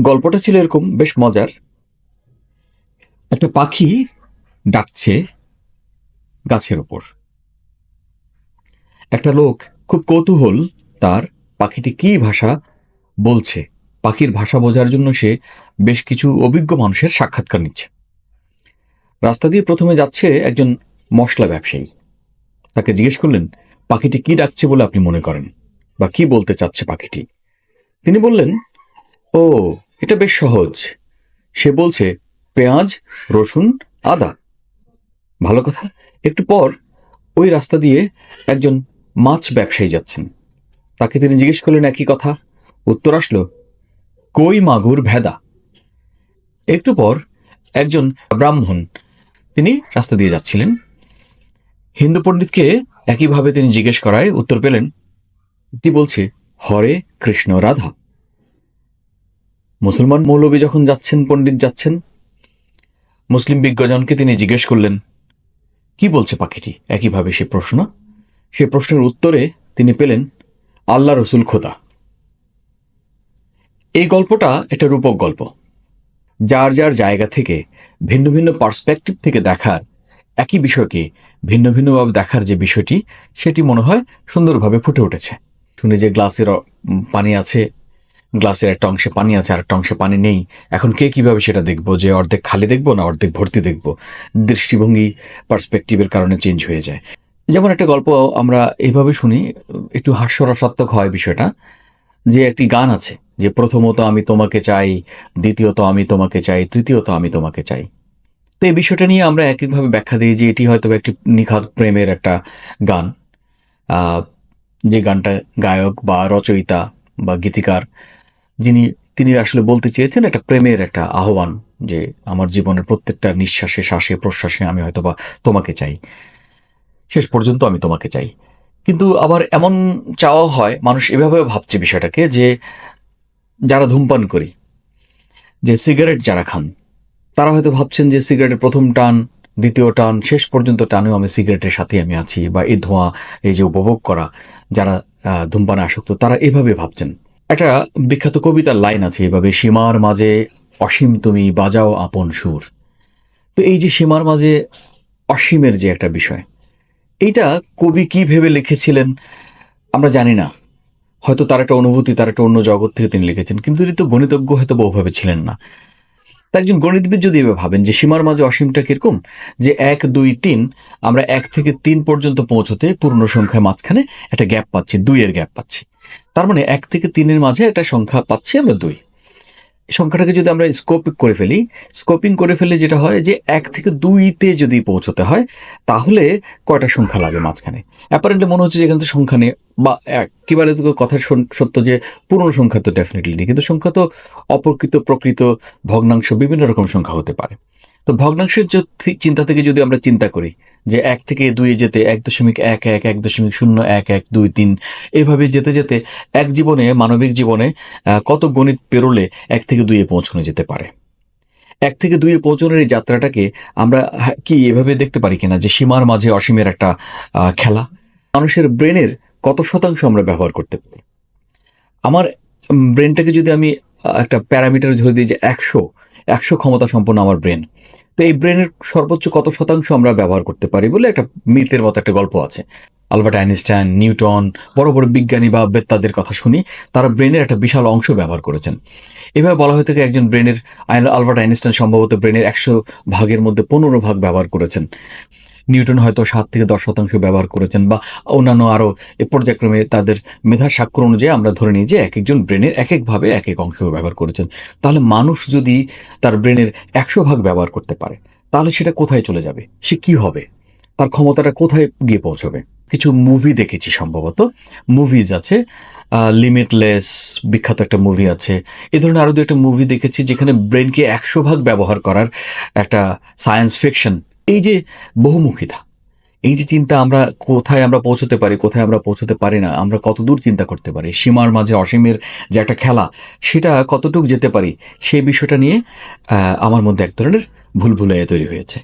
গল্পটা ছিল এরকম, বেশ মজার। একটা পাখি ডাকছে গাছের ওপর। একটা লোক খুব কৌতূহল তার পাখিটি কী ভাষা বলছে। পাখির ভাষা বোঝার জন্য সে বেশ কিছু অভিজ্ঞ মানুষের সাক্ষাৎকার নিচ্ছে। রাস্তা দিয়ে প্রথমে যাচ্ছে একজন মশলা ব্যবসায়ী। তাকে জিজ্ঞেস করলেন, পাখিটি কি ডাকছে বলে আপনি মনে করেন? বা কি বলতে চাচ্ছে পাখিটি? তিনি বললেন, ও এটা বেশ সহজ। সে বলছে, পেঁয়াজ, রসুন, আদা। ভালো কথা। একটু পর ওই রাস্তা দিয়ে একজন মাছ ব্যবসায়ী যাচ্ছেন। তাকে তিনি জিজ্ঞেস করলেন একই কথা। উত্তর আসলো, কই মাগুর ভেদা? একটু পর একজন ব্রাহ্মণ তিনি রাস্তা দিয়ে যাচ্ছিলেন। হিন্দু পণ্ডিতকে একইভাবে তিনি জিজ্ঞেস করায় উত্তর পেলেন কি বলছে, হরে কৃষ্ণ রাধা। মুসলমান মৌলবী যখন যাচ্ছেন, পণ্ডিত যাচ্ছেন, মুসলিম বিজ্ঞজনকে তিনি জিজ্ঞেস করলেন, কি বলছে পাখিটি? একইভাবে সে প্রশ্ন, সে প্রশ্নের উত্তরে তিনি পেলেন, আল্লাহ রসুল খোদা। এই গল্পটা একটা রূপক গল্প, যার যার জায়গা থেকে, ভিন্ন ভিন্ন পার্সপেক্টিভ থেকে দেখার, একই বিষয়কে ভিন্ন ভিন্নভাবে দেখার যে বিষয়টি, সেটি মনে হয় সুন্দরভাবে ফুটে উঠেছে। শুনে যে গ্লাসের পানি আছে গ্লাসের একটা অংশে পানি আছে আর একটা অংশে পানি নেই। এখন কে কীভাবে সেটা দেখব? যে অর্ধেক খালি দেখব না অর্ধেক ভর্তি দেখব? দৃষ্টিভঙ্গি পার্সপেক্টিভের কারণে চেঞ্জ হয়ে যায়। যেমন একটা গল্প আমরা এইভাবে শুনি, একটু হাস্যরসাত্মক হয় বিষয়টা, যে একটি গান আছে, যে প্রথমত আমি তোমাকে চাই, দ্বিতীয়ত আমি তোমাকে চাই, তৃতীয়ত আমি তোমাকে চাই। তো এই বিষয়টা নিয়ে আমরা একইভাবে ব্যাখ্যা দিই যে এটি হয়তো একটি নিখাত প্রেমের একটা গান। যে গানটা গায়ক বা রচয়িতা বা গীতিকার যিনি, তিনি আসলে বলতে চেয়েছেন একটা প্রেমের একটা আহ্বান যে আমার জীবনের প্রত্যেকটা নিঃশ্বাসে, শ্বাসে, প্রশ্বাসে আমি হয়তো বা তোমাকে চাই। শেষ পর্যন্ত আমি তোমাকে চাই। কিন্তু আবার এমন চাওয়া হয়, মানুষ এভাবেও ভাবছে বিষয়টাকে যে যারা ধূমপান করি, যে সিগারেট যারা খান, তারা হয়তো ভাবছেন যে সিগারেটের প্রথম টান, দ্বিতীয় টান, শেষ পর্যন্ত টানেও আমি সিগারেটের সাথে আমি আছি বা এই ধোঁয়া, এই যে উপভোগ করা, যারা ধূমপানে আসক্ত, তারা এভাবে ভাবছেন। একটা বিখ্যাত কবিতার লাইন আছে এভাবে, সীমার মাঝে অসীম তুমি, বাজাও আপন সুর। তো এই যে সীমার মাঝে অসীমের যে একটা বিষয়, এইটা কবি কি ভেবে লিখেছিলেন আমরা জানি না। হয়তো তার একটা অনুভূতি, তার একটা অন্য জগৎ থেকে তিনি লিখেছেন, কিন্তু তিনি তো গণিতজ্ঞ হয়তো বা ওভাবে ছিলেন না। তা একজন গণিতবিদ যদি এভাবে ভাবেন যে সীমার মাঝে অসীমটা কীরকম, যে এক, দুই, তিন, আমরা এক থেকে তিন পর্যন্ত পৌঁছতে পূর্ণ সংখ্যায় মাঝখানে একটা গ্যাপ পাচ্ছি, দুইয়ের গ্যাপ পাচ্ছি। তার মানে এক থেকে তিনের মাঝে একটা সংখ্যা পাচ্ছি আমরা দুই। সংখ্যাটাকে যদি আমরা স্কোপিং করে ফেলি স্কোপিং করে ফেলে যেটা হয় যে এক থেকে দুইতে যদি পৌঁছতে হয়, তাহলে কয়টা সংখ্যা লাগে মাঝখানে? অ্যাপারেন্টলি মনে হচ্ছে যে এখানে তো সংখ্যা নেই, বা একেবারে তো কথা সত্য যে পূর্ণ সংখ্যা তো ডেফিনেটলি নেই, কিন্তু সংখ্যা তো অপ্রকৃত, প্রকৃত, ভগ্নাংশ বিভিন্ন রকম সংখ্যা হতে পারে। তো ভগ্নাংশের চিন্তা থেকে যদি আমরা চিন্তা করি যে এক থেকে দুই যেতে এক দশমিক এক এক এক দশমিক শূন্য এক এক, দুই তিন। এভাবে যেতে যেতে এক জীবনে, মানবিক জীবনে কত গণিত পেরোলে এক থেকে দুইয়ে পৌঁছানো যেতে পারে? এক থেকে দুইয়ে পৌঁছানোর এই যাত্রাটাকে আমরা কি এভাবে দেখতে পারি কিনা? যে সীমার মাঝে অসীমের একটা খেলা। মানুষের ব্রেনের কত শতাংশ আমরা ব্যবহার করতে পারি? আমার ব্রেনটাকে যদি আমি একটা প্যারামিটার ধরে দিই যে একশো একশো ক্ষমতা সম্পন্ন আমার ব্রেন। তো এই ব্রেনের সর্বোচ্চ কত শতাংশ আমরা ব্যবহার করতে পারি বলে একটা মিথের মতো একটা গল্প আছে। আলবার্ট আইনস্টাইন, নিউটন, বড় বড় বিজ্ঞানী বা বেত্তাদের কথা শুনি, তারা ব্রেনের একটা বিশাল অংশ ব্যবহার করেছেন। এভাবে বলা হয়ে থাকে একজন ব্রেনের আলবার্ট আইনস্টাইন সম্ভবত ব্রেনের একশো ভাগের মধ্যে পনেরো ভাগ ব্যবহার করেছেন। নিউটন হয়তো সাত থেকে দশ শতাংশ ব্যবহার করেছেন বা অন্যান্য আরও এ পর্যায়ক্রমে তাদের মেধার স্বাক্ষর অনুযায়ী আমরা ধরে নিই যে এক একজন ব্রেনের এক একভাবে এক এক অংশ ব্যবহার করেছেন। তাহলে মানুষ যদি তার ব্রেনের একশো ভাগ ব্যবহার করতে পারে, তাহলে সেটা কোথায় চলে যাবে? সে কি হবে? তার ক্ষমতাটা কোথায় গিয়ে পৌঁছবে? কিছু মুভি দেখেছি সম্ভবত। মুভিজ আছে লিমিটলেস বিখ্যাত একটা মুভি আছে। এ ধরনের আরও দু একটা মুভি দেখেছি যেখানে ব্রেনকে একশো ভাগ ব্যবহার করার একটা সায়েন্স ফিকশন এই যে বহুমুখিতা, এই যে চিন্তা আমরা কোথায় আমরা পৌঁছতে পারি, কোথায় আমরা পৌঁছতে পারি না, আমরা কতদূর চিন্তা করতে পারি, সীমার মাঝে অসীমের যে একটা খেলা, সেটা কতটুকু যেতে পারি সেই বিষয়টা নিয়ে আমার মধ্যে এক ধরনের ভুল ভুলাইয়া তৈরি হয়েছে।